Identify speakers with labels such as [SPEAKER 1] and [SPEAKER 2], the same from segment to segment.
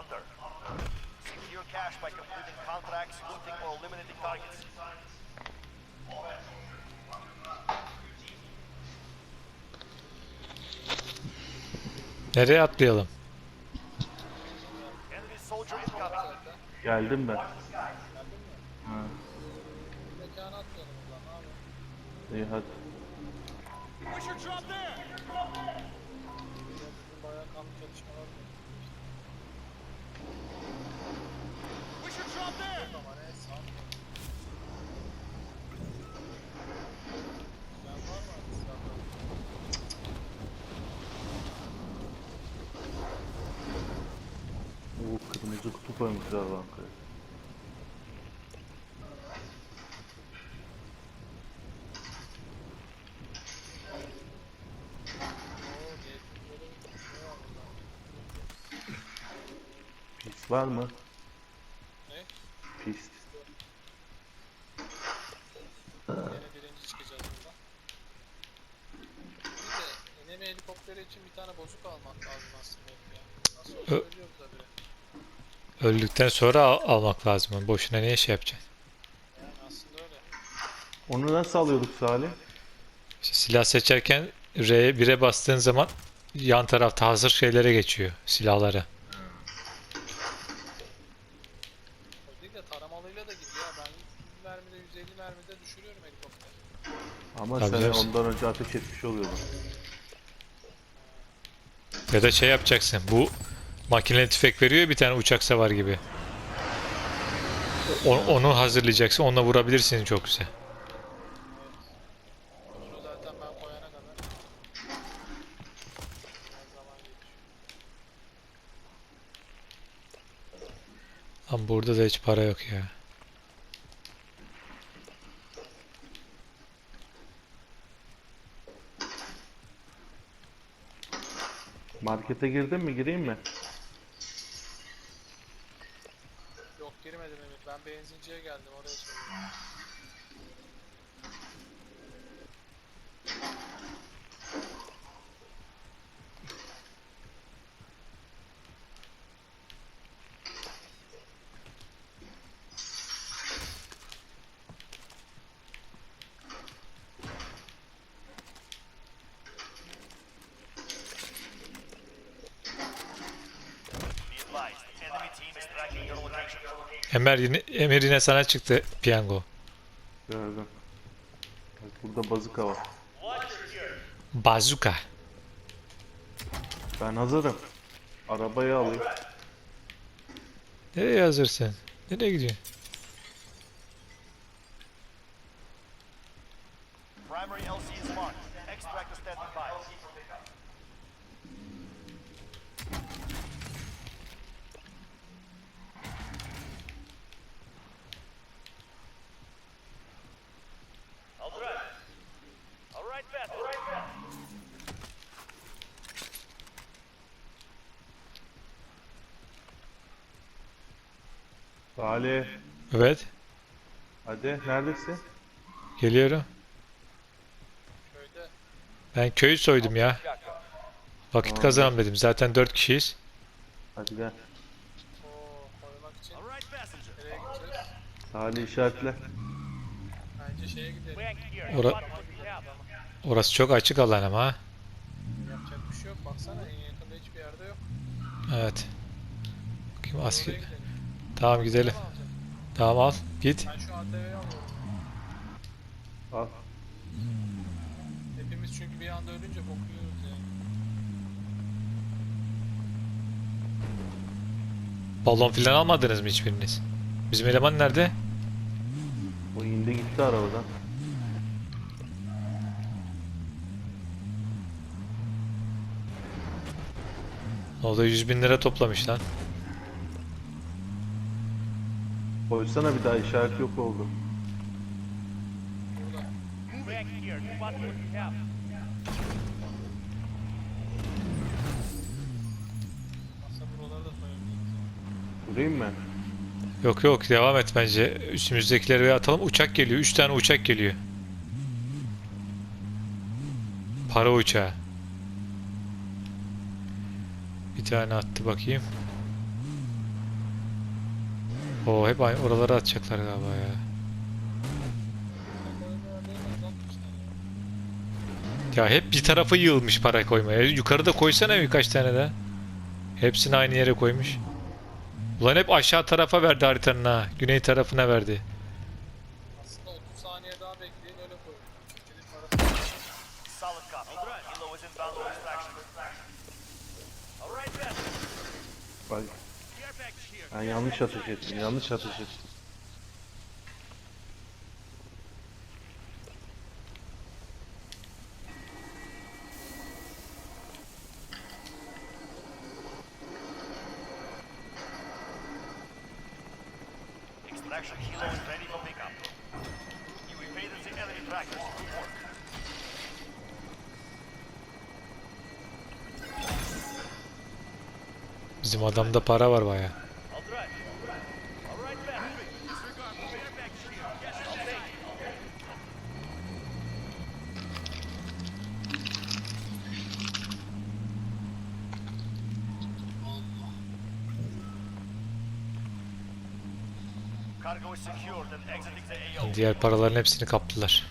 [SPEAKER 1] Hunter. Secure cash by completing contracts, looting, or eliminating targets.
[SPEAKER 2] Nereye atlayalım?
[SPEAKER 3] Geldim ben.
[SPEAKER 4] Abi.
[SPEAKER 3] İyi hadi. Oo
[SPEAKER 4] GF'leri ne var burada?
[SPEAKER 3] Pis var mı?
[SPEAKER 4] Ne?
[SPEAKER 3] Pis.
[SPEAKER 4] Yine birinci çıkacağız buradan. Bir de enemy helikopteri için bir tane bozuk almak lazım aslında ya. Nasıl olsa ölüyoruz da bile.
[SPEAKER 2] Öldükten sonra al- almak lazım. Boşuna niye şey yapacaksın?
[SPEAKER 4] Yani aslında öyle.
[SPEAKER 3] Onu nasıl alıyorduk Salih?
[SPEAKER 2] İşte silah seçerken R1'e bastığın zaman yan tarafta hazır şeylere geçiyor. Silahlara.
[SPEAKER 4] O değil de taramalıyla da gidiyor. Ben 100 mermide 150 mermide düşürüyorum helikopteri.
[SPEAKER 3] Ama
[SPEAKER 2] Tabii
[SPEAKER 3] sen
[SPEAKER 2] canım.
[SPEAKER 3] ondan önce ateş etmiş oluyordun.
[SPEAKER 2] Ya da şey yapacaksın. Bu makineli tüfek veriyor bir tane uçak savar gibi. O- onu hazırlayacaksın. Onunla vurabilirsin çok güzel. Ama burada da hiç para yok ya.
[SPEAKER 3] Markete girdin mi? Gireyim mi?
[SPEAKER 4] Yok girmedim Emir. Ben benzinciye geldim oraya soruyorum.
[SPEAKER 2] Emir yine, Emir yine sana çıktı piyango.
[SPEAKER 3] Gördüm. Bak burada bazuka var.
[SPEAKER 2] Bazuka.
[SPEAKER 3] Ben hazırım. Arabayı alayım.
[SPEAKER 2] Nereye hazırsın? Nereye gidiyorsun?
[SPEAKER 3] Salih.
[SPEAKER 2] Evet.
[SPEAKER 3] Hadi neredesin?
[SPEAKER 2] Geliyorum.
[SPEAKER 4] Köyde
[SPEAKER 2] Ben köyü soydum ya. Vakit kazanalım dedim. Zaten 4 kişiyiz.
[SPEAKER 3] Hadi gel.
[SPEAKER 4] için nereye gideceğiz?
[SPEAKER 3] Salih işaretle.
[SPEAKER 4] Bence şeye gidelim.
[SPEAKER 2] Ora- Orası çok açık alan ama ha.
[SPEAKER 4] Yapacak bir şey yok. Baksana en yakında hiçbir yerde yok.
[SPEAKER 2] Evet. Bakayım
[SPEAKER 4] Oraya
[SPEAKER 2] asker.
[SPEAKER 4] gidelim.
[SPEAKER 2] Tamam gidelim. Tamam al. Git.
[SPEAKER 4] Ben şu ATV'yi alıyorum.
[SPEAKER 3] Al.
[SPEAKER 4] Hepimiz çünkü bir anda ölünce bokuyoruz yani.
[SPEAKER 2] Balon filan almadınız mı hiçbiriniz? Bizim eleman nerede?
[SPEAKER 3] O indi gitti arabadan.
[SPEAKER 2] O da 100 bin lira toplamış lan.
[SPEAKER 3] Koysana bir daha işaret yok oldu. Durayım mı?
[SPEAKER 2] Yok yok devam et bence. Üstümüzdekileri bir atalım. Uçak geliyor. 3 tane uçak geliyor. Para uçağı. Bir tane attı bakayım. Oo hep oralara atacaklar galiba ya. Ya hep bir tarafa yığılmış para koymaya. Yukarıda koysana birkaç tane de. Hepsini aynı yere koymuş. Ulan hep aşağı tarafa verdi haritanın ha. Güney tarafına verdi.
[SPEAKER 4] Aslında 30 saniye daha bekleyin öyle koyun. Kilit
[SPEAKER 1] Ben.
[SPEAKER 3] Yanlış ateş ettim. Yanlış ateş ettim.
[SPEAKER 1] Secured and exiting the AO.
[SPEAKER 2] Diğer paraların hepsini kaptılar.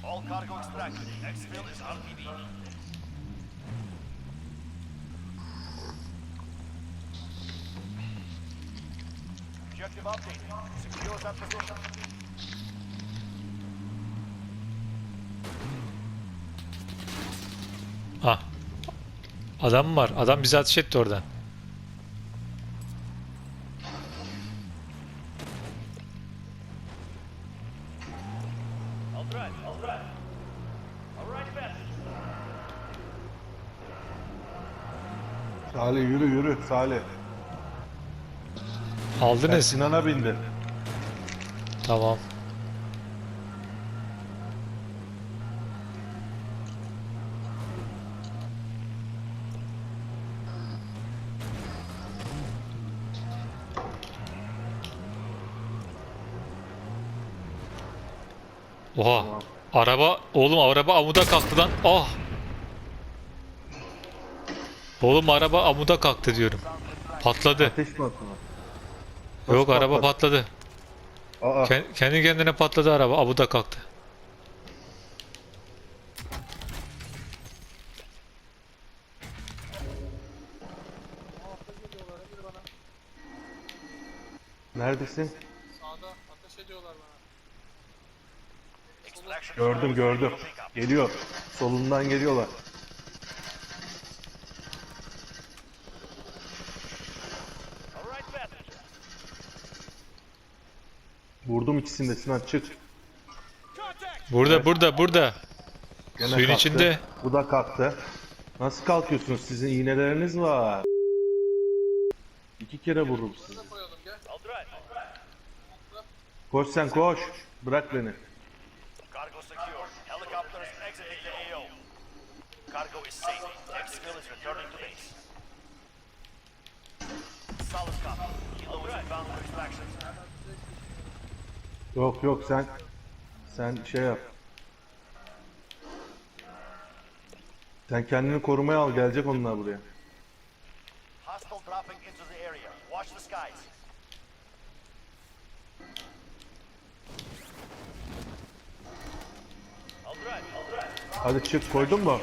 [SPEAKER 1] Objective updated. Secure that position.
[SPEAKER 2] Ah. Adam var. Adam bizi ateş etti oradan.
[SPEAKER 3] Salih yürü yürü Salih. Ben
[SPEAKER 2] Aldınız.
[SPEAKER 3] Sinan'a bindi.
[SPEAKER 2] Tamam. Oha. Araba, oğlum araba amuda kalktı lan. Ah. Oğlum araba amuda kalktı diyorum. Patladı.
[SPEAKER 3] Ateş mi attın?
[SPEAKER 2] Yok
[SPEAKER 3] Nasıl
[SPEAKER 2] araba
[SPEAKER 3] patladı? Aa.
[SPEAKER 2] Ken- Kendi kendine patladı araba. Kalktı.
[SPEAKER 4] Ediyorlar Emir bana.
[SPEAKER 3] Neredesin?
[SPEAKER 4] Sağda ateş ediyorlar bana.
[SPEAKER 3] Gördüm gördüm. Geliyor. Solundan geliyorlar. Vurdum ikisini de Sinan çık.
[SPEAKER 2] Burada burada burada.
[SPEAKER 3] Gene
[SPEAKER 2] Suyun
[SPEAKER 3] kalktı.
[SPEAKER 2] içinde.
[SPEAKER 3] Bu da kalktı. Nasıl kalkıyorsunuz? Sizin iğneleriniz var. İki kere vururum sizi. Koş sen koş. Bırak beni.
[SPEAKER 1] Cargo secured. Helicopters exiting the AO. Cargo is safe. Exfil is returning to base. Solid copy. Hilo is inbound for extraction.
[SPEAKER 3] Yok yok sen sen şey yap. Sen kendini korumaya al gelecek onlar buraya.
[SPEAKER 1] Hostile dropping into the area. Watch the skies. I'll drive. I'll drive.
[SPEAKER 3] Hadi çık koydun mu?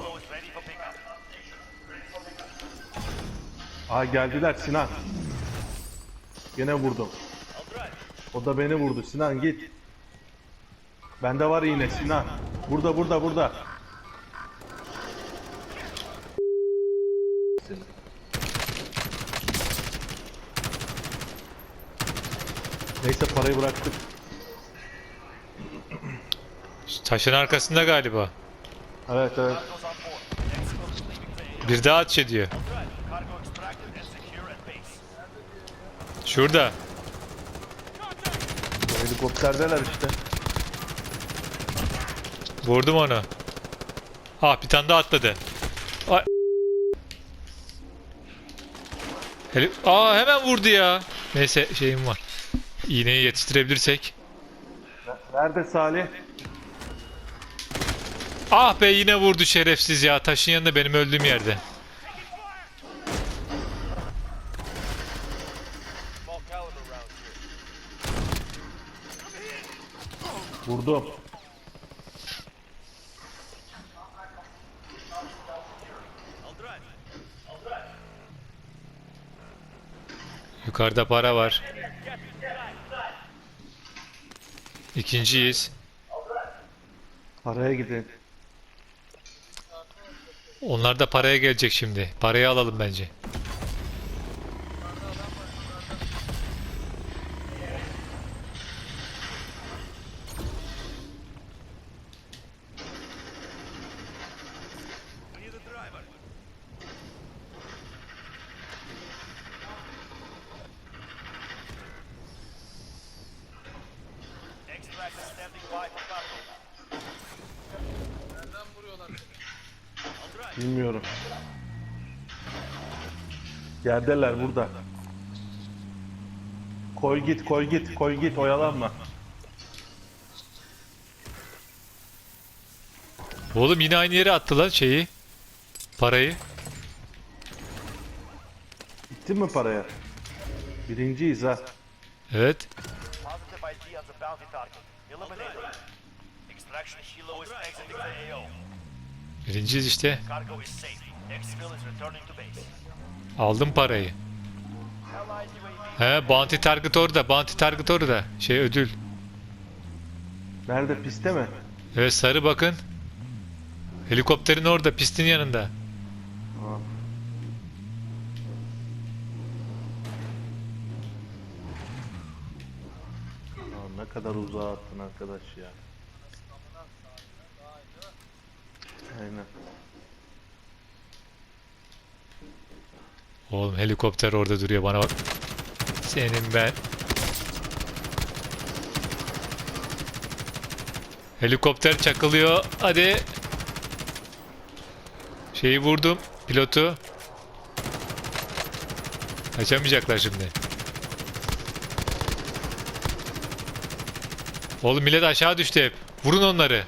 [SPEAKER 3] Aa geldiler Sinan. Gene vurdum. O da beni vurdu. Sinan git. Bende var yine Sinan. Burada burada burada. Neyse parayı bıraktık.
[SPEAKER 2] Taşın arkasında galiba.
[SPEAKER 3] Evet evet.
[SPEAKER 1] Cargo's on board. Exfil is
[SPEAKER 3] helikopterdeler işte.
[SPEAKER 2] Vurdum onu. Ah bir tane daha atladı. Ay. Heli Aa hemen vurdu ya. Neyse şeyim var. İğneyi yetiştirebilirsek.
[SPEAKER 3] Nerede Salih?
[SPEAKER 2] Ah be yine vurdu şerefsiz ya. Taşın yanında benim öldüğüm yerde.
[SPEAKER 3] Vurdum.
[SPEAKER 2] Yukarıda para var. İkinciyiz.
[SPEAKER 3] Paraya gidin.
[SPEAKER 2] Onlar da paraya gelecek şimdi. Parayı alalım bence.
[SPEAKER 1] Drive.
[SPEAKER 3] Bilmiyorum. Yerdeler burada. Koy git, koy git, koy git, oyalanma.
[SPEAKER 2] Oğlum yine aynı yere attı lan şeyi. Parayı.
[SPEAKER 3] Gittin mi paraya? Birinciyiz ha.
[SPEAKER 2] Evet. Birinciyiz işte. Aldım parayı. He bounty target orada. Bounty target orada. Şey ödül.
[SPEAKER 3] Nerede, piste mi?
[SPEAKER 2] Evet sarı bakın. Helikopterin orada. Pistin yanında.
[SPEAKER 3] Ya ne kadar uzağa attın arkadaş ya. Aynen.
[SPEAKER 2] Oğlum helikopter orada duruyor bana bak. Senin ben. Helikopter çakılıyor. Hadi. Şeyi vurdum. Pilotu. Kaçamayacaklar şimdi. Oğlum millet aşağı düştü hep. Vurun onları.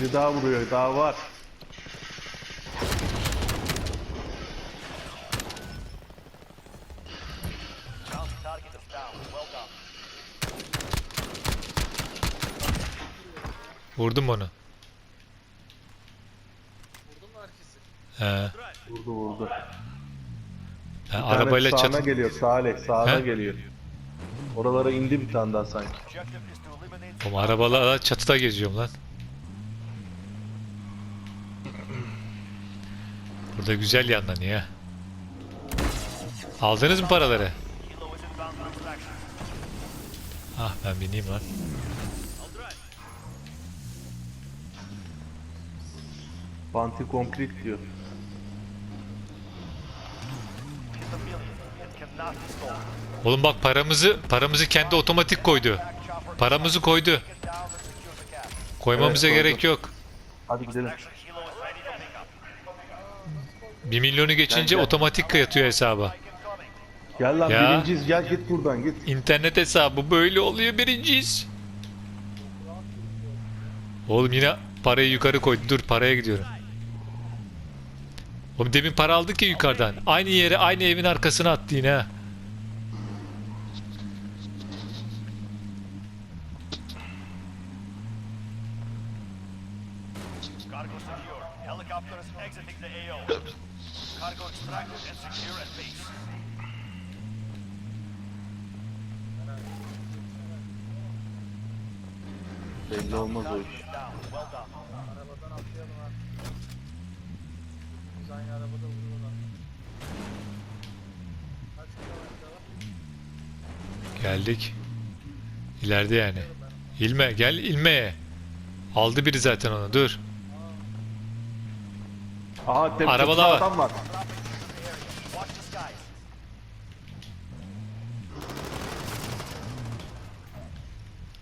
[SPEAKER 3] Biri daha vuruyor, daha var.
[SPEAKER 2] Vurdum onu.
[SPEAKER 4] Vurdum mu herkesi?
[SPEAKER 2] He.
[SPEAKER 3] Vurdu vurdu.
[SPEAKER 2] He,
[SPEAKER 3] Bir tane
[SPEAKER 2] arabayla
[SPEAKER 3] sağına
[SPEAKER 2] çat.
[SPEAKER 3] geliyor, Salih, sağına
[SPEAKER 2] He?
[SPEAKER 3] geliyor. Oralara indi bir tane daha sanki.
[SPEAKER 2] Oğlum arabalarla çatıda geziyorum lan. Burada güzel yanlanıyor. Aldınız mı paraları? Ah ben bineyim lan.
[SPEAKER 3] Banti konkret diyor.
[SPEAKER 2] Oğlum bak paramızı paramızı kendi otomatik koydu. Paramızı koydu. Koymamıza
[SPEAKER 3] Evet, koydu.
[SPEAKER 2] gerek yok.
[SPEAKER 3] Hadi gidelim.
[SPEAKER 2] 1 milyonu geçince
[SPEAKER 3] Gel, gel.
[SPEAKER 2] otomatik yatıyor hesaba.
[SPEAKER 3] Gel lan
[SPEAKER 2] Ya.
[SPEAKER 3] birinciyiz, gel git buradan git.
[SPEAKER 2] İnternet hesabı böyle oluyor birinciyiz. Oğlum yine parayı yukarı koydu. Dur paraya gidiyorum. Oğlum demin para aldık ya yukarıdan. Aynı yere aynı evin arkasına attı yine ha.
[SPEAKER 3] Belli olmaz o iş.
[SPEAKER 4] Arabadan atlayalım ha. Biz aynı arabada vuruyorlar. Kaç kilometre var?
[SPEAKER 2] Geldik. İleride yani. İlme gel ilmeye. Aldı biri zaten onu dur.
[SPEAKER 3] Aha tepede
[SPEAKER 2] Arabada var.
[SPEAKER 3] adam var.
[SPEAKER 1] Watch the skies.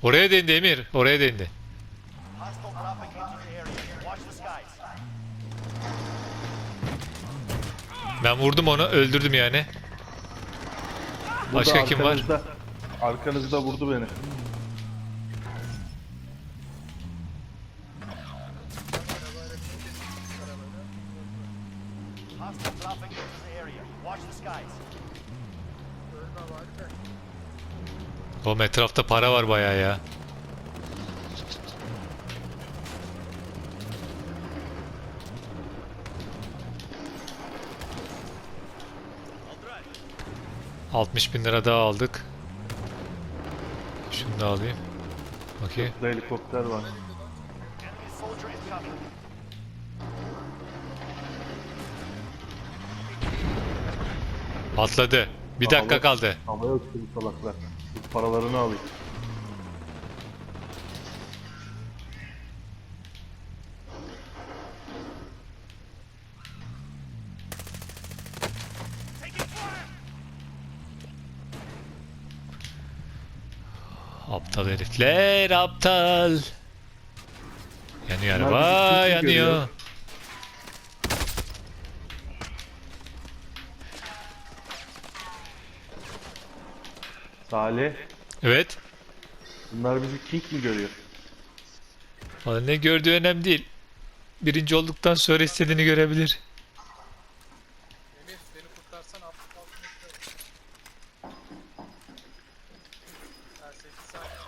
[SPEAKER 2] Oraya değindi Emir. Oraya
[SPEAKER 1] skies.
[SPEAKER 2] Ben vurdum onu. Öldürdüm yani.
[SPEAKER 3] Burada
[SPEAKER 2] Başka kim var?
[SPEAKER 3] Arkanızda vurdu beni.
[SPEAKER 1] Hostile dropping into the area. Watch the skies.
[SPEAKER 4] Ölme var da.
[SPEAKER 2] Oğlum etrafta para var bayağı ya. ...60 bin lira daha aldık. Şunu da alayım. Bakayım.
[SPEAKER 3] Burada helikopter var.
[SPEAKER 2] Patladı. Bir dakika kaldı.
[SPEAKER 3] Havaya uçtu bu salaklar. Paralarını alayım.
[SPEAKER 2] Aptal herifler aptal. Yanıyor araba yanıyor.
[SPEAKER 3] Salih,
[SPEAKER 2] Evet.
[SPEAKER 3] bunlar bizi King mi görüyor?
[SPEAKER 2] Valla ne gördüğü önemli değil. Birinci olduktan sonra istediğini görebilir.
[SPEAKER 4] Emir beni kurtarsan altı altını Ben 8 saniye.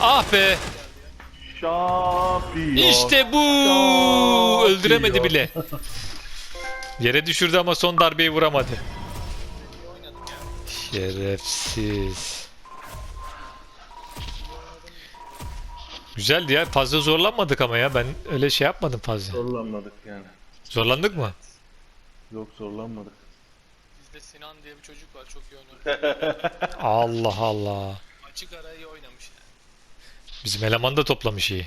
[SPEAKER 2] Ah be.
[SPEAKER 3] Şampiyon.
[SPEAKER 2] İşte bu. Öldüremedi bile. Yere düşürdü ama son darbeyi vuramadı.
[SPEAKER 4] İyi oynadım ya.
[SPEAKER 2] Şerefsiz. Güzeldi ya. Fazla zorlanmadık ama ya. Ben öyle şey yapmadım fazla.
[SPEAKER 3] Zorlanmadık yani.
[SPEAKER 2] Zorlandık mı?
[SPEAKER 3] Yok zorlanmadık.
[SPEAKER 4] Bizde Sinan diye bir çocuk var çok iyi oynuyor.
[SPEAKER 2] Allah Allah.
[SPEAKER 4] Açık ara iyi oynamış.
[SPEAKER 2] Bizim eleman da toplamış iyi.